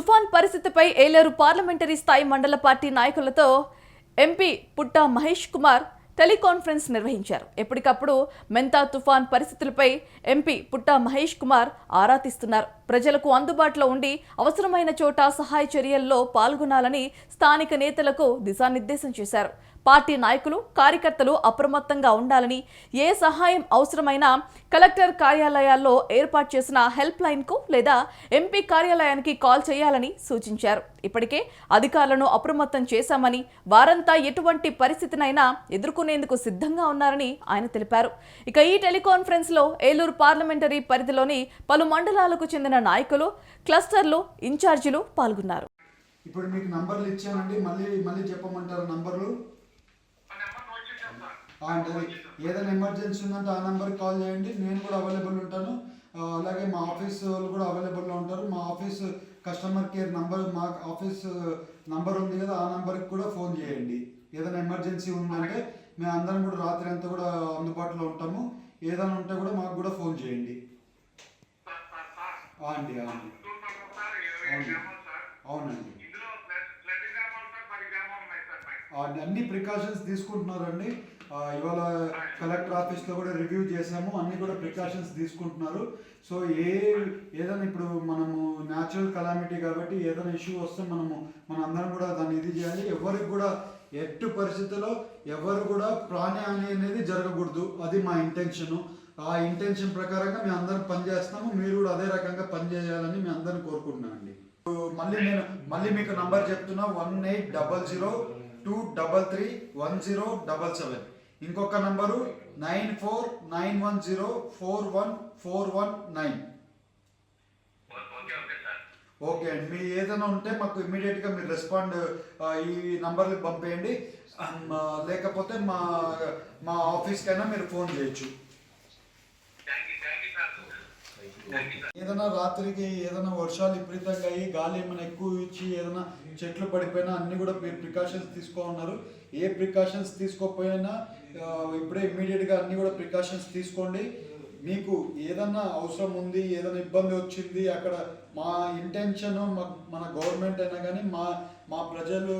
తుఫాన్ పరిస్థితిపై ఏలేరు పార్లమెంటరీ స్థాయి మండల పార్టీ నాయకులతో ఎంపీ పుట్టా మహేష్ కుమార్ టెలికాన్ఫరెన్స్ నిర్వహించారు. ఎప్పటికప్పుడు మెంతా తుఫాన్ పరిస్థితులపై ఎంపీ పుట్టా మహేష్ కుమార్ ఆరా తీస్తున్నారు. ప్రజలకు అందుబాటులో ఉండి అవసరమైన చోట సహాయ చర్యల్లో పాల్గొనాలని స్థానిక నేతలకు దిశానిర్దేశం చేశారు. పార్టీ నాయకులు కార్యకర్తలు అప్రమత్తంగా ఉండాలని ఏ సహాయం అవసరమైనా కలెక్టర్ కార్యాలయాల్లో ఏర్పాటు చేసిన హెల్ప్ లైన్కు లేదా ఎంపీ కార్యాలయానికి కాల్ చేయాలని సూచించారు. ఇప్పటికే అధికారులను అప్రమత్తం చేశామని వారంతా ఎటువంటి పరిస్థితినైనా ఎదుర్కొనేందుకు సిద్ధంగా ఉన్నారని ఆయన తెలిపారు. ఇక ఈ టెలికాన్ఫరెన్స్లో ఏలూరు పార్లమెంటరీ పరిధిలోని పలు మండలాలకు చెందిన నాయకులు క్లస్టర్లు ఇన్ఛార్జీలు పాల్గొన్నారు. ఇప్పుడు మీకు నంబర్లు ఇచ్చానండి. మళ్ళీ మళ్ళీ చెప్పమంటారు నంబర్లు. ఆ, అంటే ఏదైనా ఎమర్జెన్సీ ఉందంటే ఆ నెంబర్కి కాల్ చేయండి. నేను కూడా అవైలబుల్ ఉంటాను. అలాగే మా ఆఫీస్ వాళ్ళు కూడా అవైలబుల్లో ఉంటారు. మా ఆఫీస్ కస్టమర్ కేర్ నంబర్ మా ఆఫీస్ నంబర్ ఉంది కదా ఆ నెంబర్కి కూడా ఫోన్ చేయండి. ఏదైనా ఎమర్జెన్సీ ఉందంటే మేము అందరం కూడా రాత్రి అంతా కూడా అందుబాటులో ఉంటాము. ఏదైనా ఉంటే కూడా మాకు కూడా ఫోన్ చేయండి. అండి అండి అవునండి. అన్ని ప్రికాషన్స్ తీసుకుంటున్నారండి. ఇవాళ కలెక్టర్ ఆఫీస్లో కూడా రివ్యూ చేసాము అన్ని కూడా ప్రికాషన్స్ తీసుకుంటున్నారు. సో ఏ ఏదైనా ఇప్పుడు మనము న్యాచురల్ కలామిటీ కాబట్టి ఏదైనా ఇష్యూ వస్తే మనము మన అందరం కూడా దాన్ని ఇది చేయాలి. ఎవరికి కూడా ఎట్టు పరిస్థితుల్లో ఎవరు కూడా ప్రాణహాని అనేది జరగకూడదు. అది మా ఇంటెన్షను ఆ ఇంటెన్షన్ ప్రకారంగా మేము అందరం పనిచేస్తాము మీరు కూడా అదే రకంగా పనిచేయాలని మేము అందరం కోరుకుంటున్నామండి మళ్ళీ నేను మళ్ళీ మీకు నంబర్ చెప్తున్నా. One eight double zero two double three one zero double seven ఇంకొక number nine four nine one zero four one four one nine okay అండి మీ ఏదైనా ఉంటే మాకు ఇమ్మీడియట్గా మీరు రెస్పాండ్ ఈ నంబర్కి పంపేయండి. లేకపోతే మా మా ఆఫీస్కైనా మీరు ఫోన్ చేయొచ్చు. ఏదైనా రాత్రికి ఏదైనా వర్షాలు విపరీతంగా అయ్యి గాలి ఏమైనా ఎక్కువ ఇచ్చి ఏదైనా చెట్లు పడిపోయినా అన్ని కూడా ప్రికాషన్స్ ప్రికాషన్స్ తీసుకోమన్నారు ఏ ప్రికాషన్స్ తీసుకోకపోయినా ఇప్పుడే ఇమ్మీడియట్గా అన్ని కూడా ప్రికాషన్స్ తీసుకోండి. మీకు ఏదన్నా అవసరం ఉంది ఏదైనా ఇబ్బంది వచ్చింది అక్కడ మా ఇంటెన్షన్ మన గవర్నమెంట్ అయినా కానీ మా మా ప్రజలు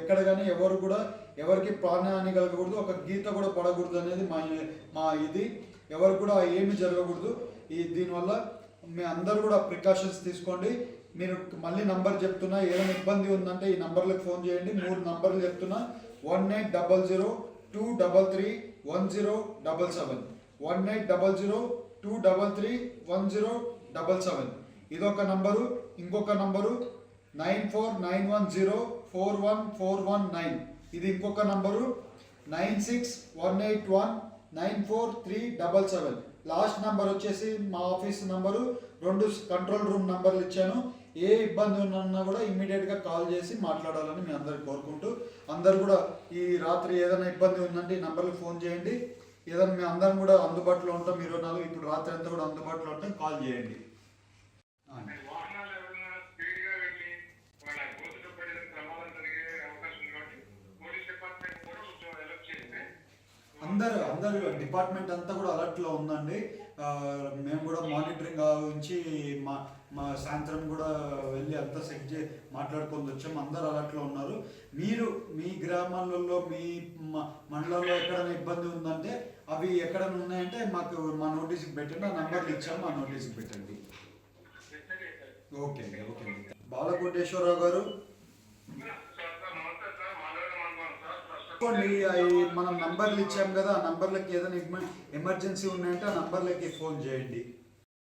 ఎక్కడ కానీ ఎవరు కూడా ఎవరికి ప్రాణహాని కలగకూడదు ఒక గీత కూడా పడకూడదు అనేది మా మా ఇది. ఎవరు కూడా ఏమి జరగకూడదు. ఈ దీనివల్ల మీ అందరూ కూడా ప్రికాషన్స్ తీసుకోండి. మీరు మళ్ళీ నంబర్ చెప్తున్నా ఏదైనా ఇబ్బంది ఉందంటే ఈ నంబర్లకు ఫోన్ చేయండి. మూడు నంబర్లు చెప్తున్నా. One eight double zero two double three one zero double seven. One eight double zero two double three one zero double seven. ఇదొక నంబరు. ఇంకొక number. Nine four nine one zero four one four one nine. ఇది ఇంకొక number. Nine six one eight one nine four three double seven. Last number వచ్చేసి మా office number. రెండు control room నంబర్లు ఇచ్చాను. ఏ ఇబ్బంది ఉన్నా కూడా ఇమ్మీడియట్గా కాల్ చేసి మాట్లాడాలని మీ అందరికి కోరుకుంటూ అందరు కూడా ఈ రాత్రి ఏదైనా ఇబ్బంది ఉందంటే ఈ నంబర్కి ఫోన్ చేయండి. ఏదైనా మేము అందరం కూడా అందుబాటులో ఉంటాం. ఇరవై నాలుగు ఇప్పుడు రాత్రి అంతా కూడా అందుబాటులో ఉంటాం. కాల్ చేయండి ఆ. వాహనాలు ఎవరైనా స్పీడ్గా వెళ్ళి వాళ్ళ గోతులు పడిన ప్రమాదం జరిగే అవకాశం ఉంది కాబట్టి పోలీస్ డిపార్ట్మెంట్ కూడా కొంచెం హెల్ప్ చేస్తే అందరు అందరు డిపార్ట్మెంట్ అంతా కూడా alert లో ఉందండి. మేము కూడా మానిటరింగ్ ఉంచి మా మా సాయంత్రం కూడా వెళ్ళి అంతా సెట్ చే మాట్లాడుకొని వచ్చాము. అందరు alert లో ఉన్నారు. మీరు మీ గ్రామాలలో మీ మ- మండలంలో ఎక్కడైనా ఇబ్బంది ఉందంటే అవి ఎక్కడైనా ఉన్నాయంటే మాకు మా నోటీస్కి పెట్టండి. ఆ నంబర్లు ఇచ్చాము ఆ నోటీస్కి పెట్టండి. ఓకే అండి ఓకే అండి. బాలకోటేశ్వరరావు గారు. సార్ అవి మనం నంబర్లు ఇచ్చాం కదా ఆ నంబర్లకి ఏదైనా ఎమర్జెన్సీ ఉన్నాయంటే ఆ నంబర్లకి ఫోన్ చేయండి.